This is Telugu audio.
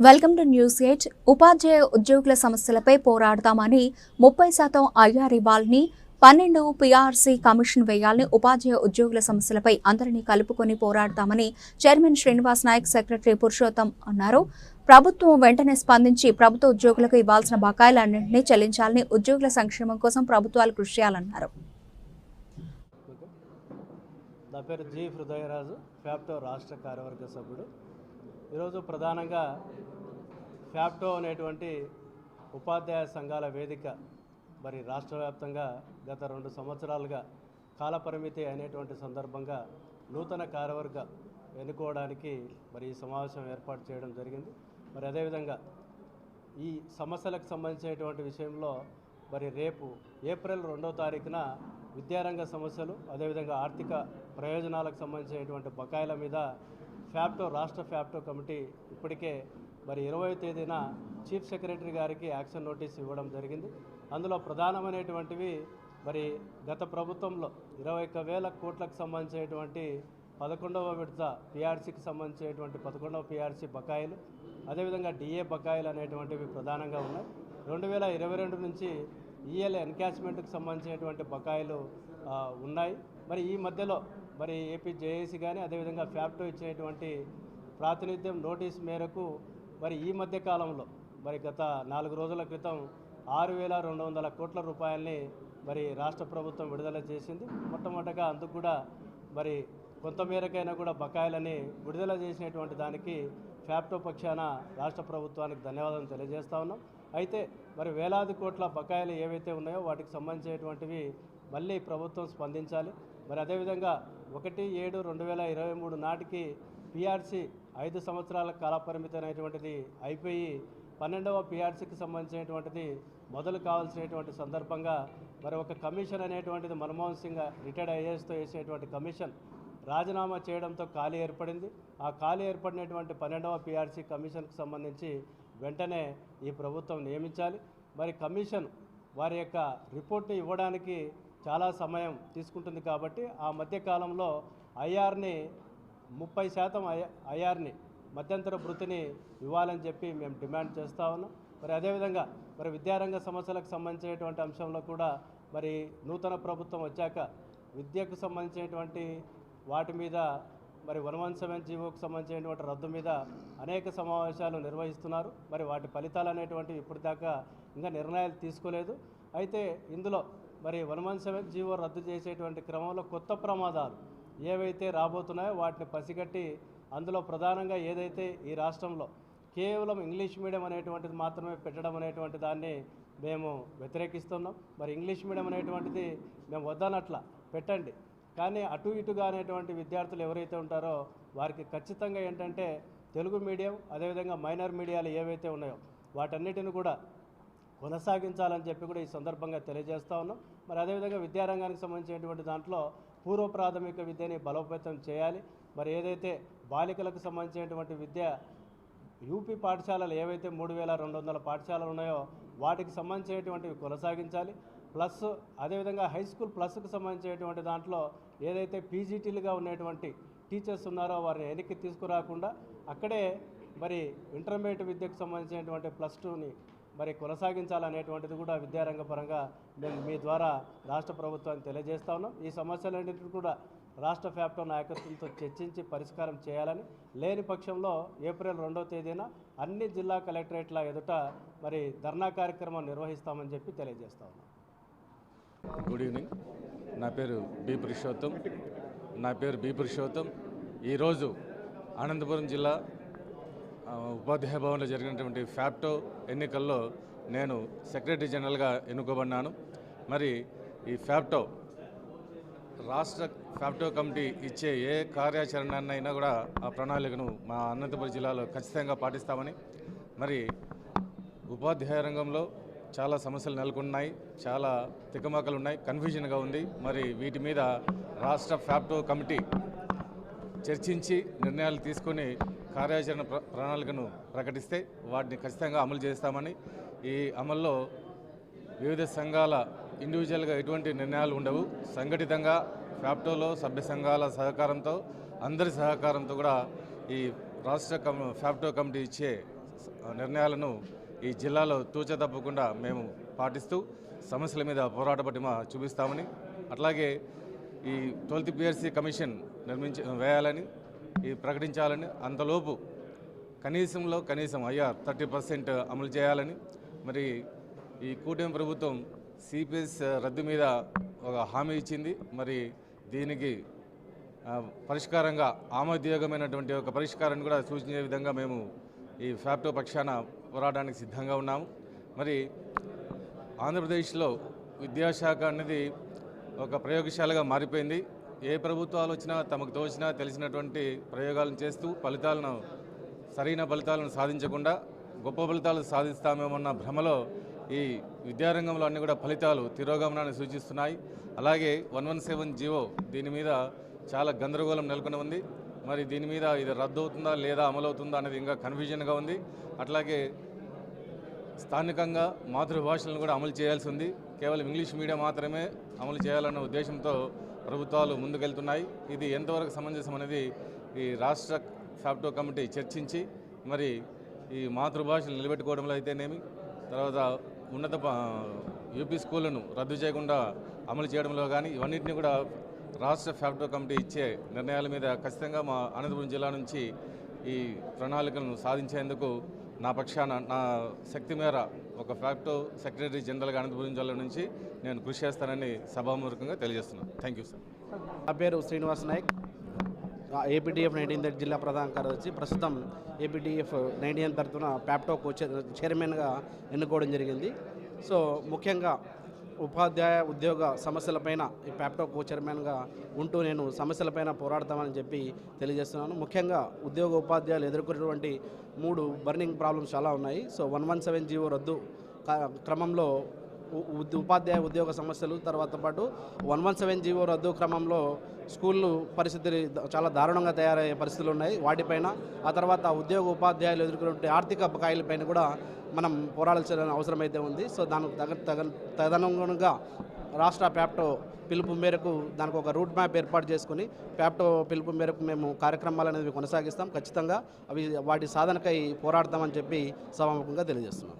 Welcome to news eight. ఉపాధ్యాయ ఉద్యోగుల సమస్యలపై పోరాడతామని ముప్పై శాతం ఐఆర్ ఇవ్వాలని పన్నెండు పీఆర్సీ కమిషన్ వేయాలని ఉపాధ్యాయ ఉద్యోగుల సమస్యలపై అందరినీ కలుపుకొని పోరాడతామని చైర్మన్ శ్రీనివాస్ నాయక్ సెక్రటరీ పురుషోత్తం అన్నారు. ప్రభుత్వం వెంటనే స్పందించి ప్రభుత్వ ఉద్యోగులకు ఇవ్వాల్సిన బకాయిలన్నింటినీ చెల్లించాలని ఉద్యోగుల సంక్షేమం కోసం ప్రభుత్వాలు కృషి చేయాలన్నారు. నా పేరు జి హృదయరాజు ఫ్యాప్టో రాష్ట్ర కార్యవర్గ సభ్యుడు. ఈరోజు ప్రధానంగా ఫ్యాప్టో అనేటువంటి ఉపాధ్యాయ సంఘాల వేదిక మరి రాష్ట్ర వ్యాప్తంగా గత రెండు సంవత్సరాలుగా కాలపరిమితి అనేటువంటి సందర్భంగా నూతన కార్యవర్గ ఎన్నుకోవడానికి మరి ఈ సమావేశం ఏర్పాటు చేయడం జరిగింది. మరి అదేవిధంగా ఈ సమస్యలకు సంబంధించినటువంటి విషయంలో మరి రేపు ఏప్రిల్ రెండో తారీఖున విద్యారంగ సమస్యలు అదేవిధంగా ఆర్థిక ప్రయోజనాలకు సంబంధించినటువంటి బకాయిల మీద ఫ్యాప్టో రాష్ట్ర ఫ్యాప్టో కమిటీ ఇప్పటికే మరి ఇరవై తేదీన చీఫ్ సెక్రటరీ గారికి యాక్షన్ నోటీస్ ఇవ్వడం జరిగింది. అందులో ప్రధానమైనటువంటివి మరి గత ప్రభుత్వంలో ఇరవై ఒక్క వేల కోట్లకు సంబంధించినటువంటి పదకొండవ విడత పిఆర్సీకి సంబంధించినటువంటి పదకొండవ పిఆర్సీ బకాయిలు అదేవిధంగా డిఏ బకాయిలు అనేటువంటివి ప్రధానంగా ఉన్నాయి. రెండు వేల ఇరవై రెండు నుంచి ఈఎల్ ఎన్కాచ్మెంట్కి సంబంధించినటువంటి బకాయిలు ఉన్నాయి. మరి ఈ మధ్యలో మరి ఏపీ జేఏసీ కానీ అదేవిధంగా ఫ్యాప్టో ఇచ్చినటువంటి ప్రాతినిధ్యం నోటీస్ మేరకు మరి ఈ మధ్య కాలంలో మరి గత నాలుగు రోజుల క్రితం ఆరు వేల రెండు వందల కోట్ల రూపాయల్ని మరి రాష్ట్ర ప్రభుత్వం విడుదల చేసింది. మొట్టమొదటగా అందుకు కూడా మరి కొంతమేరకైనా కూడా బకాయిలని విడుదల చేసినటువంటి దానికి ఫ్యాప్టో పక్షాన రాష్ట్ర ప్రభుత్వానికి ధన్యవాదాలు తెలియజేస్తా ఉన్నాం. అయితే మరి వేలాది కోట్ల బకాయిలు ఏవైతే ఉన్నాయో వాటికి సంబంధించినటువంటివి మళ్ళీ ప్రభుత్వం స్పందించాలి. మరి అదేవిధంగా ఒకటి ఏడు రెండు వేల ఇరవై మూడు నాటికి పిఆర్సీ ఐదు సంవత్సరాల కాలపరిమితి అనేటువంటిది అయిపోయి పన్నెండవ పిఆర్సీకి సంబంధించినటువంటిది మొదలు కావాల్సినటువంటి సందర్భంగా మరి ఒక కమిషన్ అనేటువంటిది మన్మోహన్ సింగ్ రిటైర్డ్ ఐఏఎస్తో వేసినటువంటి కమిషన్ రాజీనామా చేయడంతో ఖాళీ ఏర్పడింది. ఆ ఖాళీ ఏర్పడినటువంటి పన్నెండవ పిఆర్సీ కమిషన్కి సంబంధించి వెంటనే ఈ ప్రభుత్వం నియమించాలి. మరి కమిషన్ వారి యొక్క రిపోర్ట్ని ఇవ్వడానికి చాలా సమయం తీసుకుంటుంది కాబట్టి ఆ మధ్యకాలంలో అయ్యార్ని ఐఆర్ని ముప్పై శాతం ఐ ఐఆర్ని మధ్యంతర వృత్తిని ఇవ్వాలని చెప్పి మేము డిమాండ్ చేస్తూ ఉన్నాం. మరి అదేవిధంగా మరి విద్యారంగ సమస్యలకు సంబంధించినటువంటి అంశంలో కూడా మరి నూతన ప్రభుత్వం వచ్చాక విద్యకు సంబంధించినటువంటి వాటి మీద మరి వన్ వన్ సెవెన్ సంబంధించినటువంటి రద్దు మీద అనేక సమావేశాలు నిర్వహిస్తున్నారు. మరి వాటి ఫలితాలు అనేటువంటివి ఇప్పటిదాకా ఇంకా నిర్ణయాలు తీసుకోలేదు. అయితే ఇందులో మరి వన్ వన్ సెవెన్ జీవో రద్దు చేసేటువంటి క్రమంలో కొత్త ప్రమాదాలు ఏవైతే రాబోతున్నాయో వాటిని పసిగట్టి అందులో ప్రధానంగా ఏదైతే ఈ రాష్ట్రంలో కేవలం ఇంగ్లీష్ మీడియం అనేటువంటిది మాత్రమే పెట్టడం అనేటువంటి దాన్ని మేము వ్యతిరేకిస్తున్నాం. మరి ఇంగ్లీష్ మీడియం అనేటువంటిది మేము వద్దనట్ల పెట్టండి. కానీ అటు ఇటుగా అనేటువంటి విద్యార్థులు ఎవరైతే ఉంటారో వారికి ఖచ్చితంగా ఏంటంటే తెలుగు మీడియం అదేవిధంగా మైనర్ మీడియాలు ఏవైతే ఉన్నాయో వాటన్నిటిని కూడా కొనసాగించాలని చెప్పి కూడా ఈ సందర్భంగా తెలియజేస్తూ ఉన్నాం. మరి అదేవిధంగా విద్యారంగానికి సంబంధించినటువంటి దాంట్లో పూర్వ ప్రాథమిక విద్యని బలోపేతం చేయాలి. మరి ఏదైతే బాలికలకు సంబంధించినటువంటి విద్య యూపీ పాఠశాలలు ఏవైతే మూడు వేల రెండు వందల పాఠశాలలు ఉన్నాయో వాటికి సంబంధించినటువంటివి కొనసాగించాలి. ప్లస్ అదేవిధంగా హై స్కూల్ ప్లస్కి సంబంధించినటువంటి దాంట్లో ఏదైతే పీజీటీలుగా ఉన్నటువంటి టీచర్స్ ఉన్నారో వారిని వెనక్కి తీసుకురాకుండా అక్కడే మరి ఇంటర్మీడియట్ విద్యకు సంబంధించినటువంటి ప్లస్ టూని మరి కొనసాగించాలనేటువంటిది కూడా విద్యారంగ పరంగా మేము మీ ద్వారా రాష్ట్ర ప్రభుత్వాన్ని తెలియజేస్తా ఉన్నాం. ఈ సమస్యలన్నింటినీ కూడా రాష్ట్ర ఫ్యాప్టో నాయకత్వంతో చర్చించి పరిష్కారం చేయాలని లేని పక్షంలో ఏప్రిల్ రెండో తేదీన అన్ని జిల్లా కలెక్టరేట్ల ఎదుట మరి ధర్నా కార్యక్రమం నిర్వహిస్తామని చెప్పి తెలియజేస్తా ఉన్నాం. Good evening. నా పేరు బి పురుషోత్తం. నా పేరు బి పురుషోత్తం. ఈరోజు అనంతపురం జిల్లా ఉపాధ్యాయ భవన్లో జరిగినటువంటి ఫ్యాప్టో ఎన్నికల్లో నేను సెక్రటరీ జనరల్గా ఎన్నుకోబడినాను. మరి ఈ ఫ్యాప్టో రాష్ట్ర ఫ్యాప్టో కమిటీ ఇచ్చే ఏ కార్యాచరణైనా కూడా ఆ ప్రణాళికను మా అనంతపురం జిల్లాలో ఖచ్చితంగా పాటిస్తామని మరి ఉపాధ్యాయ రంగంలో చాలా సమస్యలు నెలకొన్నాయి చాలా తికమకలు ఉన్నాయి కన్ఫ్యూజన్గా ఉంది. మరి వీటి మీద రాష్ట్ర ఫ్యాప్టో కమిటీ చర్చించి నిర్ణయాలు తీసుకొని కార్యాచరణ ప్ర- ప్రణాళికను ప్రకటిస్తే వాటిని ఖచ్చితంగా అమలు చేస్తామని ఈ అమల్లో వివిధ సంఘాల ఇండివిజువల్గా ఎటువంటి నిర్ణయాలు ఉండవు. సంఘటితంగా ఫ్యాప్టోలో సభ్య సంఘాల సహకారంతో అందరి సహకారంతో కూడా ఈ రాష్ట్ర కమ ఫ్యాప్టో కమిటీ ఇచ్చే నిర్ణయాలను ఈ జిల్లాలో తూచ తప్పకుండా మేము పాటిస్తూ సమస్యల మీద పోరాట పటిమ చూపిస్తామని అట్లాగే ఈ ట్వెల్త్ పిఆర్సీ కమిషన్ నిర్మించి వేయాలని ఈ ప్రకటించాలని అంతలోపు కనీసంలో కనీసం అయ్యార్ థర్టీ పర్సెంట్ అమలు చేయాలని మరి ఈ కూటమి ప్రభుత్వం సిపిఎస్ రద్దు మీద ఒక హామీ ఇచ్చింది. మరి దీనికి పరిష్కారంగా ఆమోదయోగమైనటువంటి ఒక పరిష్కారాన్ని కూడా సూచించే విధంగా మేము ఈ ఫ్యాప్టో పక్షాన పోరాటానికి సిద్ధంగా ఉన్నాము. మరి ఆంధ్రప్రదేశ్లో విద్యాశాఖ అనేది ఒక ప్రయోగశాలగా మారిపోయింది. ఏ ప్రభుత్వాలు వచ్చినా తమకు తోచినా తెలిసినటువంటి ప్రయోగాలను చేస్తూ ఫలితాలను సరైన ఫలితాలను సాధించకుండా గొప్ప ఫలితాలు సాధిస్తామేమన్న భ్రమలో ఈ విద్యారంగంలో అన్ని కూడా ఫలితాలు తిరోగమనాన్ని సూచిస్తున్నాయి. అలాగే వన్ వన్ సెవెన్ జీవో దీని మీద చాలా గందరగోళం నెలకొని ఉంది. మరి దీని మీద ఇది రద్దు అవుతుందా లేదా అమలవుతుందా అనేది ఇంకా కన్ఫ్యూజన్గా ఉంది. అట్లాగే స్థానికంగా మాతృభాషలను కూడా అమలు చేయాల్సి ఉంది. కేవలం ఇంగ్లీష్ మీడియం మాత్రమే అమలు చేయాలన్న ఉద్దేశంతో ప్రభుత్వాలు ముందుకెళ్తున్నాయి. ఇది ఎంతవరకు సమంజసం అనేది ఈ రాష్ట్ర ఫ్యాప్టో కమిటీ చర్చించి మరి ఈ మాతృభాషను నిలబెట్టుకోవడంలో అయితేనేమి తర్వాత ఉన్నత యూపీ స్కూళ్ళను రద్దు చేయకుండా అమలు చేయడంలో కానీ ఇవన్నింటినీ కూడా రాష్ట్ర ఫ్యాప్టో కమిటీ ఇచ్చే నిర్ణయాల మీద ఖచ్చితంగా మా అనంతపురం జిల్లా నుంచి ఈ ప్రణాళికలను సాధించేందుకు నా పక్షాన నా శక్తి మేర ఒక ఫ్యాక్టో సెక్రటరీ జనరల్గా అనంతపురం జిల్లా నుంచి నేను కృషి చేస్తానని సభాముఖంగా తెలియజేస్తున్నాను. థ్యాంక్ యూ సార్ నా పేరు శ్రీనివాస్ నాయక్. ఏపీటీఎఫ్ నైన్టీన్ జిల్లా ప్రధాన కార్యదర్శి. ప్రస్తుతం ఏపీటీఎఫ్ నైన్టీన్ తరఫున ప్యాప్టో కోచ్ చైర్మన్గా ఎన్నుకోవడం జరిగింది. సో ముఖ్యంగా ఉపాధ్యాయ ఉద్యోగ సమస్యలపైన ఈ ప్యాప్టో కో చైర్మన్గా ఉంటూ నేను సమస్యలపైన పోరాడతామని చెప్పి తెలియజేస్తున్నాను. ముఖ్యంగా ఉద్యోగ ఉపాధ్యాయులు ఎదుర్కొన్నటువంటి మూడు బర్నింగ్ ప్రాబ్లమ్స్ చాలా ఉన్నాయి. So one one seven GO రద్దు క- క్రమంలో ఉపాధ్యాయ ఉద్యోగ సమస్యలు తర్వాత పాటు వన్ వన్ సెవెన్ జీవో రద్దు క్రమంలో స్కూళ్ళు పరిస్థితులు చాలా దారుణంగా తయారయ్యే పరిస్థితులు ఉన్నాయి. వాటిపైన ఆ తర్వాత ఉద్యోగ ఉపాధ్యాయులు ఎదుర్కొనే ఆర్థిక బకాయిలపైన కూడా మనం పోరాడాల్సిన అవసరం అయితే ఉంది. సో దానికి తగ తగ తదనుగుణంగా రాష్ట్ర ప్యాప్టో పిలుపు మేరకు దానికి ఒక రూట్ మ్యాప్ ఏర్పాటు చేసుకుని ప్యాప్టో పిలుపు మేరకు మేము కార్యక్రమాలు అనేవి కొనసాగిస్తాం. ఖచ్చితంగా అవి వాటి సాధనకై పోరాడతామని చెప్పి సభాముఖంగా తెలియజేస్తున్నాం.